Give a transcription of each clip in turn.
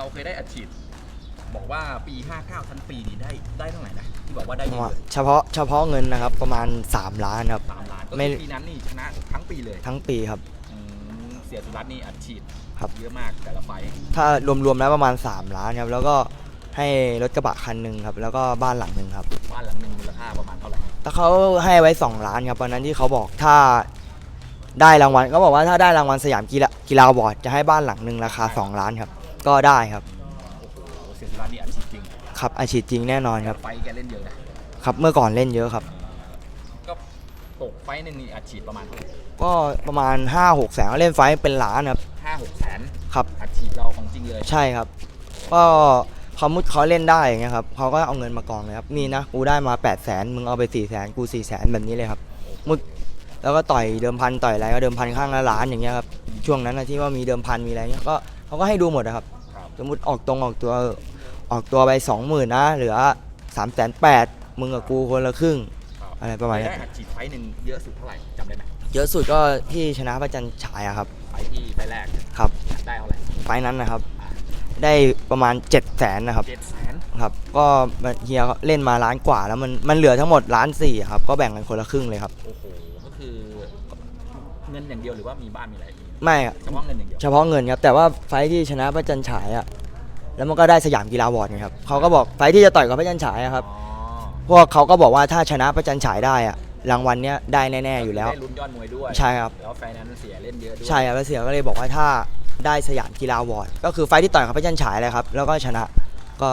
เราเคยได้อัดฉีดบอกว่าปี 59 ทั้งปีนี่ได้ได้เท่าไหร่นะที่บอกว่าได้เยอะเลยเฉพาะเฉพาะเงินนะครับประมาณ 3 ล้านครับ สามล้านก็ไม่ คือปีนั้นนี่ชนะทั้งปีเลยทั้งปีครับ อืมเสียสุรัตน์นี่อัดฉีดครับ เยอะมากแต่ละไฟท์ถ้ารวมๆแล้วประมาณ 3 ล้านครับแล้วก็ให้รถกระบะคันหนึ่งครับแล้วก็บ้านหลังหนึ่งครับบ้านหลังหนึ่งมูลค่าประมาณเท่าไหร่แต่เขาให้ไว้ 2 ล้านครับวันนั้นที่เขาบอกถ้าได้รางวัลเขาบอกว่าถ้าได้รางวัลสยามกีฬากีฬาบอร์ดจะให้บ้านหลังหนึ่งราคา 2 ล้านครับ ก็ได้ครับ โอ้โหเสียสุรัตน์นี่อัดฉีดจริงครับอาชีพจริงแน่นอนครับ ไฟท์แกเล่นเยอะนะครับเมื่อก่อนเล่นเยอะครับ ก็ตกไฟท์หนึ่งนี่อัดฉีดประมาณเท่าไหร่ก็ประมาณ 5-6แสนเล่นไฟท์เป็นล้านครับ ห้าหกแสนครับอัดฉีดเราของจริงเลยใช่ครับ ก็เขามุดเขาเล่นได้อย่างเงี้ยครับเขาก็เอาเงินมากองเลยครับนี่นะกูได้มา8ปดแสนมึงเอาไป4ี่แสนกู4ี่แสนแบบนี้เลยครับ มุดแล้วก็ต่อยเดิมพันต่อยอะไรก็เดิมพันข้างละล้านอย่างเงี้ยครับช่วงนั้นนะที่ว่ามีเดิมพันมีอะไรเงี้ยก็เขาก็ให้ดูหมดนะครับครับ สมมติออกตรงออกตัวออกตัวไปสองหมื่นนะเหลือสามแสนแปดมึงกับกูคนละครึ่งครับอะไรประมาณเคยเนี้ได้ยอัดฉีดไฟท์หนึ่งเยอะสุดเท่าไหร่จำได้ไหมเยอะสุดก็ที่ชนะพระจันทร์ฉายอะครับ ไฟท์ที่ไฟท์แรกครับ ได้เท่าไหร่ไฟล์นั้นนะครับ ได้ประมาณ7จ็ดแสนนะครับ เจ็ดแสนครับ ก็เฮียเล่นมาล้านกว่าแล้วมันมันเหลือทั้งหมดล้านสี่ครับ ก็แบ่งกันคนละครึ่งเลยครับ โอ้โหก็คือเงินอย่างเดียวหรือว่ามีบ้านมีอะไรอีก ไม่อะเฉพาะเงินอย่างเดียว เฉพาะเงินครับ แต่ว่าไฟท์ที่ชนะพระจันทร์ฉายอะแล้วมันก็ได้สยามกีฬาวอร์ดไงครับเขาก็บอกไฟท์ที่จะต่อยกับพระจันทร์ฉายอะครับ อ๋อพวกเขาก็บอกว่าถ้าชนะพระจันทร์ฉายได้อะรางวัลเนี้ยได้แน่ๆอยู่แล้ว ได้ลุ้นยอดมวยด้วยใช่ครับ แล้วไฟนั้นเสียเล่นเยอะด้วยใช่ครับแล้วเสียก็เลยบอกว่าถ้าได้สยามกีฬาวอร์ดก็คือไฟท์ที่ต่อยกับพระจันทร์ฉายเลยครับ แล้วก็ชนะก็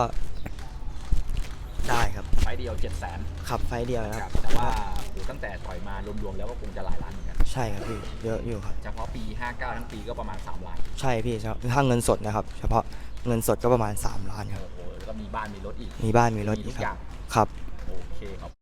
ได้ครับ ไฟท์เดียวเจ็ดแสนขับไฟท์เดียวนะคครัรับบแต่ว่าโหตั้งแต่ต่อยมารวมๆแล้วก็คงจะหลายล้านเหมือนกันใช่ครับพี่เยอะอยู่ครับ เฉพาะปี 59 ทั้งปีก็ประมาณ 3 ล้านใช่พี่ถ้าเงินสดนะครับ เฉพาะเงินสดก็ประมาณ 3 ล้านครับ โอ้โหแล้วก็มีบ้านมีรถอีกมีบ้านมีรถมีอีทุกกคอรับย่างครับ โอเคครับ